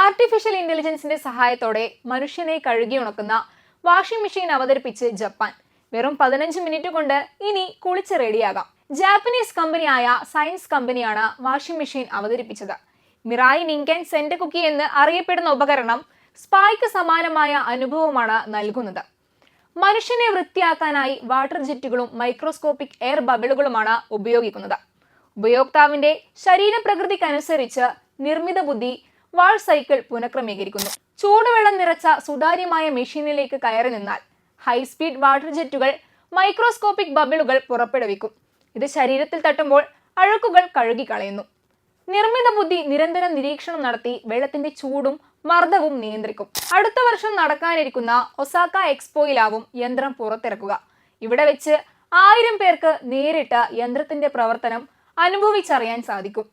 Artificial ഇന്റലിജൻസിന്റെ സഹായത്തോടെ മനുഷ്യനെ കഴുകി ഉണക്കുന്ന വാഷിംഗ് മെഷീൻ അവതരിപ്പിച്ച് ജപ്പാൻ. വെറും പതിനഞ്ച് മിനിറ്റ് കൊണ്ട് ഇനി കുളിച്ച് റെഡിയാകാം ജാപ്പനീസ് കമ്പനിയായ സയൻസ് കമ്പനിയാണ് വാഷിംഗ് മെഷീൻ അവതരിപ്പിച്ചത്. മിറായി നിങ്കൻ സെന്റ് കുക്കി എന്ന് അറിയപ്പെടുന്ന ഉപകരണം സ്പായ്ക്ക് സമാനമായ അനുഭവമാണ് നൽകുന്നത്. മനുഷ്യനെ വൃത്തിയാക്കാനായി വാട്ടർ ജെറ്റുകളും മൈക്രോസ്കോപ്പിക് എയർ ബബിളുകളുമാണ് ഉപയോഗിക്കുന്നത്. ഉപയോക്താവിന്റെ ശരീരപ്രകൃതിക്കനുസരിച്ച് നിർമ്മിത ബുദ്ധി വാൾ സൈക്കിൾ പുനഃക്രമീകരിക്കുന്നു. ചൂടുവെള്ളം നിറച്ച സുതാര്യമായ മെഷീനിലേക്ക് കയറി നിന്നാൽ ഹൈസ്പീഡ് വാട്ടർ ജെറ്റുകൾ മൈക്രോസ്കോപ്പിക് ബബിളുകൾ പുറപ്പെടുവിക്കും. ഇത് ശരീരത്തിൽ തട്ടുമ്പോൾ അഴുക്കുകൾ കഴുകിക്കളയുന്നു. നിർമ്മിത ബുദ്ധി നിരന്തരം നിരീക്ഷണം നടത്തി വെള്ളത്തിന്റെ ചൂടും മർദ്ദവും നിയന്ത്രിക്കും. അടുത്ത വർഷം നടക്കാനിരിക്കുന്ന ഒസാക്ക എക്സ്പോയിലാവും യന്ത്രം പുറത്തിറക്കുക. ഇവിടെ വെച്ച് ആയിരം പേർക്ക് നേരിട്ട് യന്ത്രത്തിന്റെ പ്രവർത്തനം അനുഭവിച്ചറിയാൻ സാധിക്കും.